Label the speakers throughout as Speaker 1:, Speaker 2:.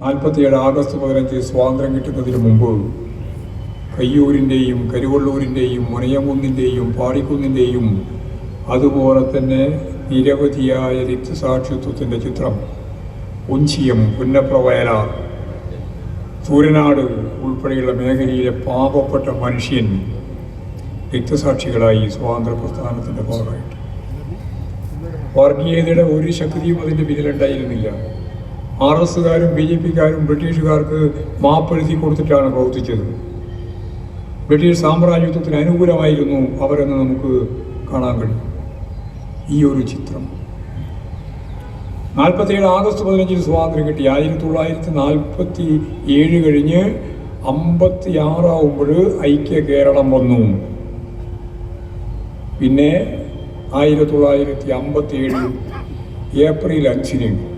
Speaker 1: നാൽപ്പത്തിയേഴ് ആഗസ്റ്റ് പതിനഞ്ച് സ്വാതന്ത്ര്യം കിട്ടുന്നതിന് മുമ്പ് കയ്യൂരിന്റെയും കരുവള്ളൂരിന്റെയും മുനയംകുന്നിന്റെയും പാടിക്കുന്നിന്റെയും അതുപോലെ തന്നെ നിരവധിയായ രക്തസാക്ഷിത്വത്തിന്റെ ചിത്രം ഉഞ്ചിയം പുന്നപ്ര വയലാർ സൂര്യനാട് ഉൾപ്പെടെയുള്ള മേഖലയിലെ പാപപ്പെട്ട മനുഷ്യൻ രക്തസാക്ഷികളായി സ്വാതന്ത്ര്യ പ്രസ്ഥാനത്തിന്റെ ഭാഗമായിട്ട്. വർഗീയതയുടെ ഒരു ശക്തിയും അതിന്റെ പിന്നിലുണ്ടായിരുന്നില്ല. ആർ എസുകാരും ബി ജെ പിക്കാരും ബ്രിട്ടീഷുകാർക്ക് മാപ്പെഴുതി കൊടുത്തിട്ടാണ് പ്രവർത്തിച്ചത്. ബ്രിട്ടീഷ് സാമ്രാജ്യത്വത്തിന് അനുകൂലമായിരുന്നു അവരെന്ന് നമുക്ക് കാണാൻ കഴിയും. ഈ ഒരു ചിത്രം. നാൽപ്പത്തിയേഴ് ആഗസ്റ്റ് പതിനഞ്ചിന് സ്വാതന്ത്ര്യം കിട്ടി. ആയിരത്തി തൊള്ളായിരത്തി നാൽപ്പത്തി ഏഴ് കഴിഞ്ഞ് അമ്പത്തി ആറാവുമ്പോൾ ഐക്യ കേരളം വന്നു. പിന്നെ ആയിരത്തി തൊള്ളായിരത്തി അമ്പത്തി ഏഴ് ഏപ്രിൽ അഞ്ചിന്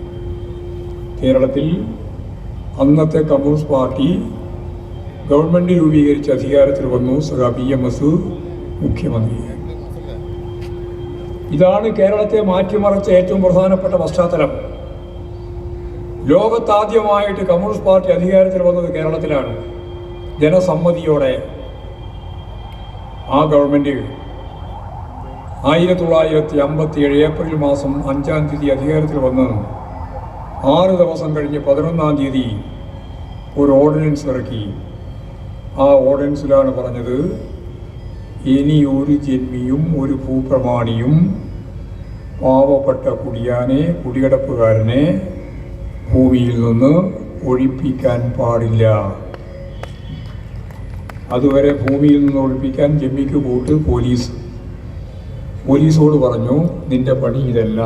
Speaker 1: കേരളത്തിൽ അന്നത്തെ കമ്മ്യൂണിസ്റ്റ് പാർട്ടി ഗവൺമെന്റ് രൂപീകരിച്ച് അധികാരത്തിൽ വന്നു സഖാ പി എം എസ് മുഖ്യമന്ത്രിയായി ഇതാണ് കേരളത്തെ മാറ്റിമറിച്ച ഏറ്റവും പ്രധാനപ്പെട്ട പശ്ചാത്തലം. ലോകത്താദ്യമായിട്ട് കമ്മ്യൂണിസ്റ്റ് പാർട്ടി അധികാരത്തിൽ വന്നത് കേരളത്തിലാണ്. ജനസമ്മതിയോടെ ആ ഗവൺമെന്റ് ആയിരത്തി തൊള്ളായിരത്തി അമ്പത്തി ഏഴ് ഏപ്രിൽ മാസം അഞ്ചാം തീയതി അധികാരത്തിൽ വന്ന് ആറ് ദിവസം കഴിഞ്ഞ് പതിനൊന്നാം തീയതി ഒരു ഓർഡിനൻസ് ഇറക്കി. ആ ഓർഡിനൻസിലാണ് പറഞ്ഞത് ഇനി ഒരു ജന്മിയും ഒരു ഭൂപ്രമാണിയും പാവപ്പെട്ട കുടിയാനെ കുടിയടപ്പുകാരനെ ഭൂമിയിൽ നിന്ന് ഒഴിപ്പിക്കാൻ പാടില്ല. അതുവരെ ഭൂമിയിൽ നിന്ന് ഒഴിപ്പിക്കാൻ ജമ്മിക്ക് കൂട്ട് പോലീസ് പോലീസോട് പറഞ്ഞു നിന്റെ പണി ഇതല്ല.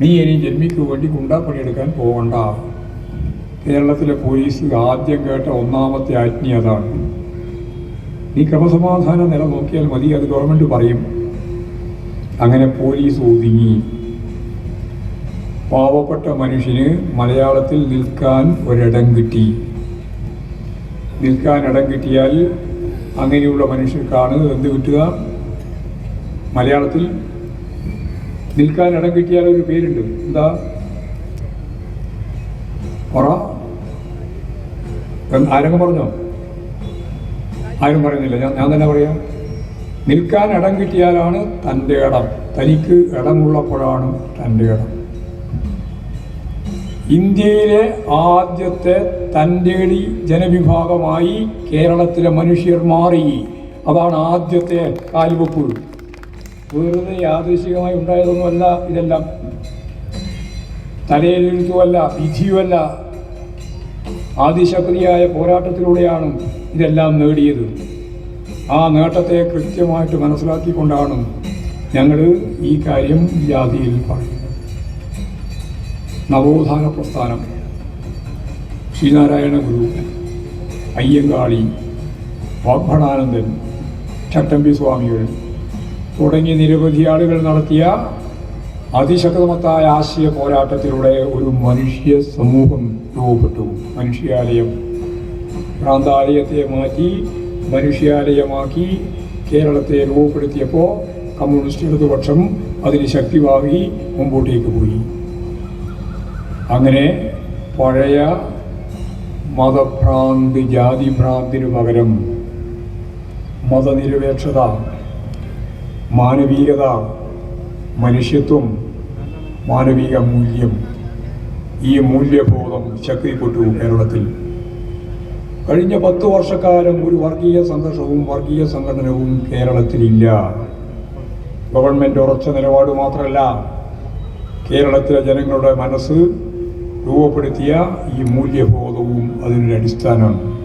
Speaker 1: നീ ഇനി ജന്മിക്ക് വേണ്ടി ഗുണ്ടാപ്പണിയെടുക്കാൻ പോകണ്ട കേരളത്തിലെ പോലീസ് ആദ്യം കേട്ട ഒന്നാമത്തെ ആജ്ഞ അതാണ്. നീ ക്രമസമാധാനം നോക്കിയാൽ മതി അത് ഗവൺമെന്റ് പറയും. അങ്ങനെ പോലീസ് ഒതുങ്ങി. പാവപ്പെട്ട മനുഷ്യന് മലയാളത്തിൽ നിൽക്കാൻ ഒരിടം കിട്ടി. നിൽക്കാൻ ഇടം കിട്ടിയാൽ അങ്ങനെയുള്ള മനുഷ്യർക്കാണ് എന്ത് കിട്ടുക? മലയാളത്തിൽ നിൽക്കാൻ ഇടം കിട്ടിയാൽ ഒരു പേരുണ്ട്. എന്താ? പറ. ആരൊക്കെ പറഞ്ഞോ? ആരും പറയുന്നില്ല. ഞാൻ ഞാൻ തന്നെ പറയാം. നിൽക്കാൻ ഇടം കിട്ടിയാലാണ് തന്റെ ഇടം. തനിക്ക് ഇടമുള്ളപ്പോഴാണ് തന്റെ ഇടം. ഇന്ത്യയിലെ ആദ്യത്തെ തന്റെടി ജനവിഭാഗമായി കേരളത്തിലെ മനുഷ്യർ മാറി. അതാണ് ആദ്യത്തെ കാൽവെപ്പ് വെറുതെ യാദൃശികമായി ഉണ്ടായതൊന്നുമല്ല ഇതെല്ലാം. തലയിലെഴുത്തുമല്ല വിധിയുമല്ല. ആദിശക്തിയായ പോരാട്ടത്തിലൂടെയാണ് ഇതെല്ലാം നേടിയത്. ആ നേട്ടത്തെ കൃത്യമായിട്ട് മനസ്സിലാക്കിക്കൊണ്ടാണ് ഞങ്ങൾ ഈ കാര്യം ജാതിയിൽ പറയുന്നത്. നവോത്ഥാന പ്രസ്ഥാനം. ശ്രീനാരായണ ഗുരു അയ്യങ്കാളി വാഗ്ഭടാനന്ദൻ ചട്ടമ്പി സ്വാമികൾ തുടങ്ങിയ നിരവധി ആളുകൾ നടത്തിയ അതിശക്തമത്തായ ആശയ പോരാട്ടത്തിലൂടെ ഒരു മനുഷ്യ സമൂഹം രൂപപ്പെട്ടു. മനുഷ്യാലയം. പ്രാന്താലയത്തെ മാറ്റി മനുഷ്യാലയമാക്കി കേരളത്തെ രൂപപ്പെടുത്തിയപ്പോൾ കമ്മ്യൂണിസ്റ്റ് ഇടതുപക്ഷം അതിന് ശക്തി വാങ്ങി മുമ്പോട്ടേക്ക് പോയി. അങ്ങനെ പഴയ മതഭ്രാന്തി ജാതിഭ്രാന്തിനു പകരം മതനിരപേക്ഷത മാനവികത മനുഷ്യത്വം മാനവിക മൂല്യം ഈ മൂല്യബോധം ശക്തിപ്പെട്ടു കേരളത്തിൽ. കഴിഞ്ഞ പത്ത് വർഷക്കാലം ഒരു വർഗീയ സംഘർഷവും വർഗീയ സംഘടനവും കേരളത്തിലില്ല. ഗവൺമെന്റ് ഉറച്ച നിലപാട് മാത്രമല്ല കേരളത്തിലെ ജനങ്ങളുടെ മനസ്സ് രൂപപ്പെടുത്തിയ ഈ മൂല്യബോധവും അതിനൊരു അടിസ്ഥാനമാണ്